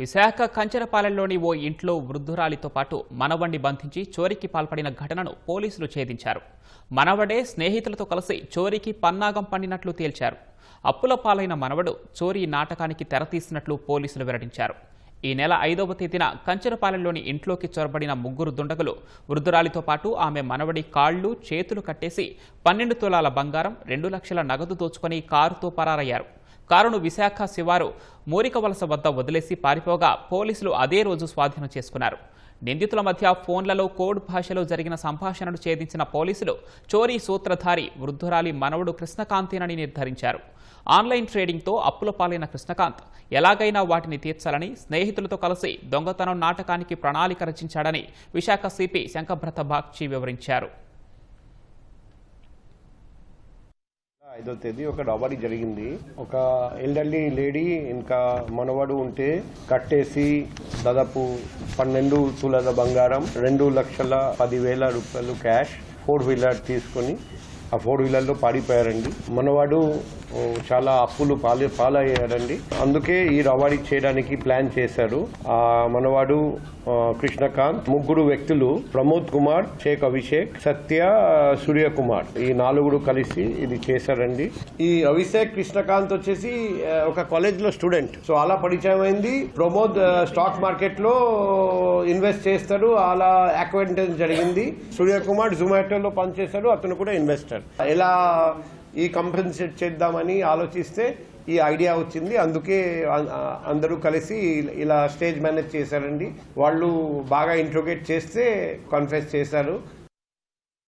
విశాఖ కంచెరపాలెంలోని ఓ ఇంట్లో వృద్ధురాలితో పాటు మనవణ్ణి బంధించి చోరీకి పాల్పడిన ఘటనను పోలీసులు ఛేదించారు. మనవడే స్నేహితులతో కలిసి చోరీకి పన్నాగం పండినట్లు తేల్చారు. అప్పుల పాలైన మనవడు చోరీ నాటకానికి తెరతీసినట్లు పోలీసులు వెల్లడించారు. ఈ నెల ఐదవ తేదీన కంచెరపాలెంలోని ఇంట్లోకి చొరబడిన ముగ్గురు దుండగులు వృద్ధురాలితో పాటు ఆమె మనవడి కాళ్ళు చేతులు కట్టేసి పన్నెండు తులాల బంగారం రెండు లక్షల నగదు దోచుకొని కారుతో పరారయ్యారు. కారును విశాఖ శివారు మోరిక వలస వద్ద వదిలేసి పారిపోగా పోలీసులు అదే రోజు స్వాధీనం చేసుకున్నారు. నిందితుల మధ్య ఫోన్లలో కోడ్ భాషలో జరిగిన సంభాషణను ఛేదించిన పోలీసులు చోరీ సూత్రధారి వృద్ధురాలి మనవడు కృష్ణకాంతేనని నిర్ధారించారు. ఆన్లైన్ ట్రేడింగ్తో అప్పుల పాలైన కృష్ణకాంత్ ఎలాగైనా వాటిని తీర్చాలని స్నేహితులతో కలిసి దొంగతనం నాటకానికి ప్రణాళిక రచించాడని విశాఖ సిపి శంకభ్రత బాగ్చి వివరించారు. ఐదో తేదీ ఒక రాబరీ జరిగింది. ఒక ఎల్డర్లీ లేడీ ఇంకా మనవడు ఉంటే కట్టేసి దాదాపు పన్నెండు తులాల బంగారం రెండు లక్షల పదివేల రూపాయలు క్యాష్ ఫోర్ వీలర్ తీసుకొని ఆ ఫోర్ వీలర్లో పాడిపోయారండి మనవాడు చాలా అప్పులు పాలు పాలయ్యాడండి. అందుకే ఈ రవాడి చేయడానికి ప్లాన్ చేశారు. ఆ మనవాడు కృష్ణకాంత్ ముగ్గురు వ్యక్తులు ప్రమోద్ కుమార్ షేక్ అభిషేక్ సత్య సూర్య కుమార్. ఈ నాలుగురు కలిసి ఇది చేశారండి. ఈ అభిషేక్ కృష్ణకాంత్ వచ్చేసి ఒక కాలేజ్లో స్టూడెంట్. సో అలా పరిచయం అయింది. ప్రమోద్ స్టాక్ మార్కెట్లో ఇన్వెస్ట్ చేస్తాడు. అలా అక్వైంటెన్స్ జరిగింది. సూర్య కుమార్ జొమాటోలో పనిచేశాడు. అతను కూడా ఇన్వెస్టర్ ఎలా ఈ కంపెన్సేట్ చేద్దామని ఆలోచిస్తే ఈ ఐడియా వచ్చింది. అందుకే అందరూ కలిసి ఇలా స్టేజ్ మేనేజ్ చేశారండి. వాళ్ళు బాగా ఇంట్రోగేట్ చేస్తే కన్ఫెస్ చేశారు.